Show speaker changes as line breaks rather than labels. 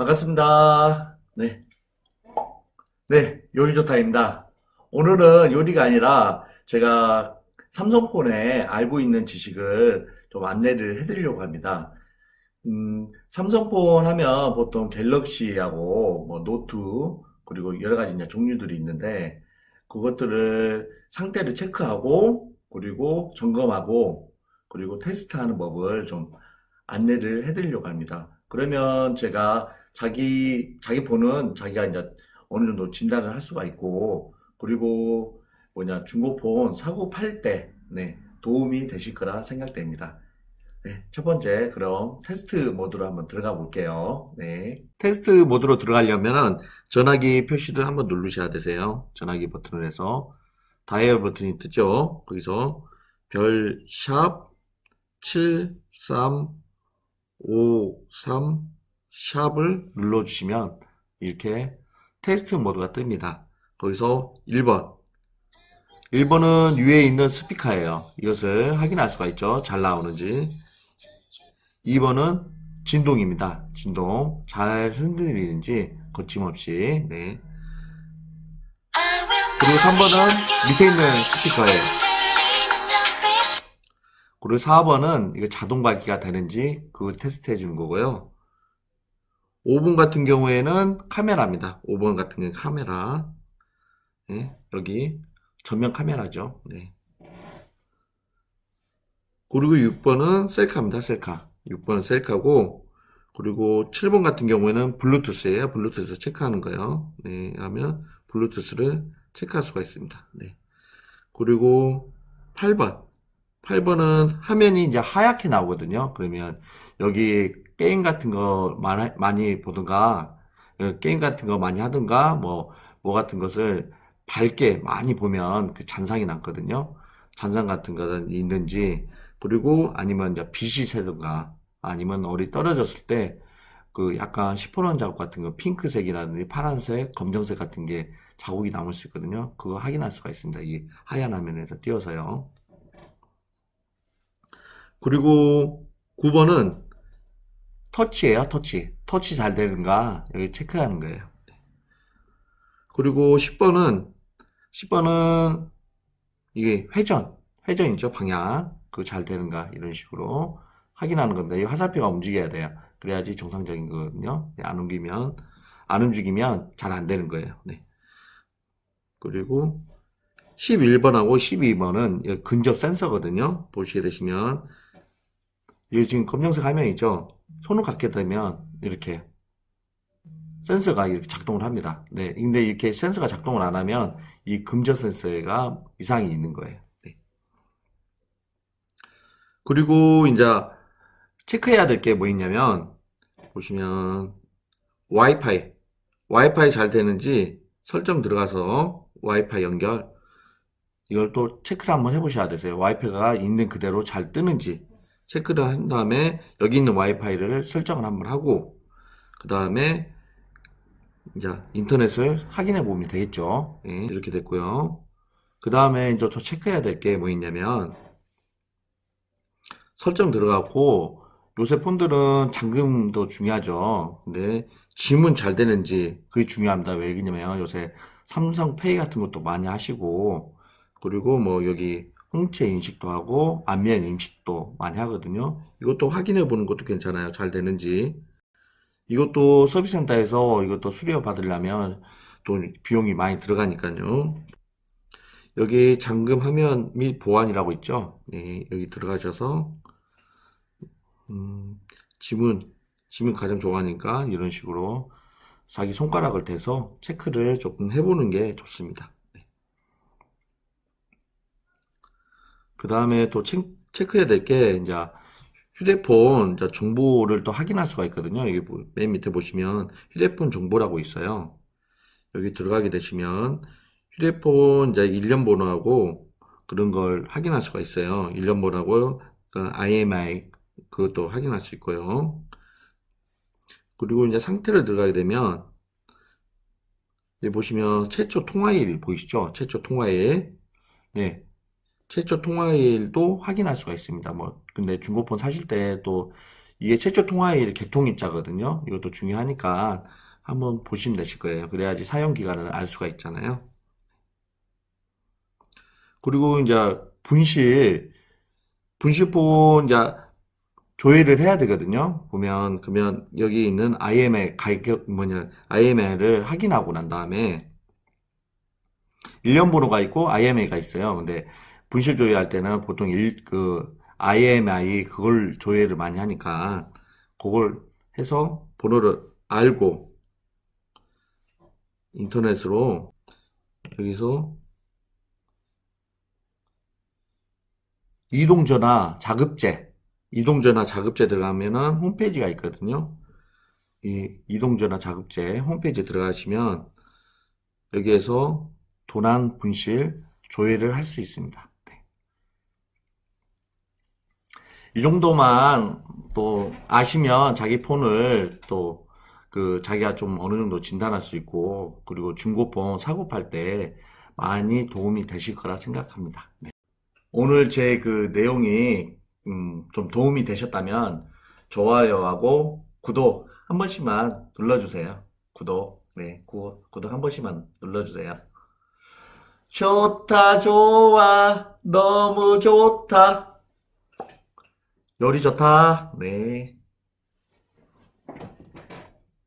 반갑습니다. 네. 네, 요리조타입니다. 오늘은 요리가 아니라 제가 삼성폰에 알고 있는 지식을 좀 안내를 해드리려고 합니다. 음, 삼성폰 하면 보통 갤럭시하고 뭐 노트 그리고 여러 가지 이제 종류들이 있는데 그것들을 상태를 체크하고 그리고 점검하고 그리고 테스트하는 법을 좀 안내를 해드리려고 합니다. 그러면 제가 자기 자기 폰은 자기가 이제 어느 정도 진단을 할 수가 있고 그리고 뭐냐 중고폰 사고 팔 때 네, 도움이 되실 거라 생각됩니다. 네, 첫 번째 그럼 테스트 모드로 한번 들어가 볼게요. 네. 테스트 모드로 들어가려면은 전화기 표시를 한번 누르셔야 되세요. 전화기 버튼을 해서 다이얼 버튼이 뜨죠. 거기서 별샵 7353 샵을 눌러주시면 이렇게 테스트 모드가 뜹니다. 거기서 1번 1번은 위에 있는 스피커예요. 이것을 확인할 수가 있죠. 잘 나오는지 2번은 진동입니다. 진동 잘 흔들리는지 거침없이 네.
그리고 3번은 밑에 있는 스피커예요.
그리고 4번은 이거 자동 밝기가 되는지 그 테스트 해주는 거고요. 5번 같은 경우에는 카메라입니다. 5번 같은 경우는 카메라. 네, 여기 전면 카메라죠. 네. 그리고 6번은 셀카입니다. 셀카. 6번은 셀카고 그리고 7번 같은 경우에는 블루투스예요. 블루투스 체크하는 거예요. 네, 하면 블루투스를 체크할 수가 있습니다. 네. 그리고 8번. 8번은 화면이 이제 하얗게 나오거든요. 그러면 여기 게임 같은 거 많이, 보든가, 어, 게임 같은 거 많이 하든가, 뭐, 뭐 같은 것을 밝게 많이 보면 그 잔상이 남거든요. 잔상 같은 거는 있는지, 그리고 아니면 이제 빛이 새든가, 아니면 얼이 떨어졌을 때 그 약간 시퍼런 자국 같은 거, 핑크색이라든지 파란색, 검정색 같은 게 자국이 남을 수 있거든요. 그거 확인할 수가 있습니다. 이 하얀 화면에서 띄워서요. 그리고 9번은 터치예요, 터치. 터치 잘 되는가 여기 체크하는 거예요. 그리고 10번은 10번은 이게 회전, 회전 있죠, 방향. 그거 잘 되는가 이런 식으로 확인하는 건데 이 화살표가 움직여야 돼요. 그래야지 정상적인 거거든요. 네, 안 움직이면 안 움직이면 잘 안 되는 거예요. 네. 그리고 11번하고 12번은 근접 센서거든요. 보시게 되시면 이게 지금 검정색 화면이죠. 손을 갖게 되면 이렇게 센서가 이렇게 작동을 합니다. 네. 근데 이렇게 센서가 작동을 안 하면 이 금저 센서가 이상이 있는 거예요. 네. 그리고 이제 체크해야 될 게 뭐 있냐면 보시면 와이파이 와이파이 잘 되는지 설정 들어가서 와이파이 연결 이걸 또 체크를 한번 해보셔야 되세요. 와이파이가 있는 그대로 잘 뜨는지 체크를 한 다음에 여기 있는 와이파이를 설정을 한번 하고 그 다음에 이제 인터넷을 확인해 보면 되겠죠. 예, 이렇게 됐고요. 그 다음에 이제 또 체크해야 될 게 뭐 있냐면 설정 들어가고 요새 폰들은 잠금도 중요하죠. 근데 짐은 잘 되는지 그게 중요합니다. 왜 그러냐면 요새 삼성페이 같은 것도 많이 하시고 그리고 뭐 여기 홍채 인식도 하고 안면 인식도 많이 하거든요. 이것도 확인해 보는 것도 괜찮아요. 잘 되는지. 이것도 서비스 센터에서 이것도 수료 받으려면 또 비용이 많이 들어가니까요. 여기 잠금 화면 및 보안이라고 있죠. 네, 여기 들어가셔서 음, 지문 지문 가장 좋아하니까 이런 식으로 자기 손가락을 대서 체크를 조금 해보는 게 좋습니다. 그 다음에 또 체, 체크해야 될 게 이제 휴대폰 정보를 또 확인할 수가 있거든요. 여기 보- 맨 밑에 보시면 휴대폰 정보라고 있어요. 여기 들어가게 되시면 휴대폰 이제 일련 번호하고 그런 걸 확인할 수가 있어요. 일련 번호하고 그 IMI 그것도 확인할 수 있고요. 그리고 이제 상태를 들어가게 되면 여기 보시면 최초 통화일 보이시죠? 최초 통화일. 네. 최초 통화일도 확인할 수가 있습니다. 뭐 근데 중고폰 사실 때 또 이게 최초 통화일 개통일자거든요. 이것도 중요하니까 한번 보시면 되실 거예요. 그래야지 사용 기간을 알 수가 있잖아요. 그리고 이제 분실, 분실본 이제 조회를 해야 되거든요. 보면, 그러면 여기 있는 IML 가격, 뭐냐, IML을 확인하고 난 다음에 1년 번호가 있고 IMA가 있어요. 근데 분실 조회할 때는 보통 일, 그, IMI 그걸 조회를 많이 하니까 그걸 해서 번호를 알고 인터넷으로 여기서 이동전화 자급제 이동전화 자급제 들어가면은 홈페이지가 있거든요. 이 이동전화 자급제 홈페이지 들어가시면 여기에서 도난 분실 조회를 할 수 있습니다. 네. 이 정도만 또 아시면 자기 폰을 또 그 자기가 좀 어느 정도 진단할 수 있고 그리고 중고폰 사고 팔 때 많이 도움이 되실 거라 생각합니다. 네. 오늘 제 그 내용이 음, 좀 도움이 되셨다면 좋아요하고 구독 한 번씩만 눌러주세요. 구독, 네, 구, 구독 한 번씩만 눌러주세요. 좋다, 좋아, 너무 좋다. 요리 좋다, 네.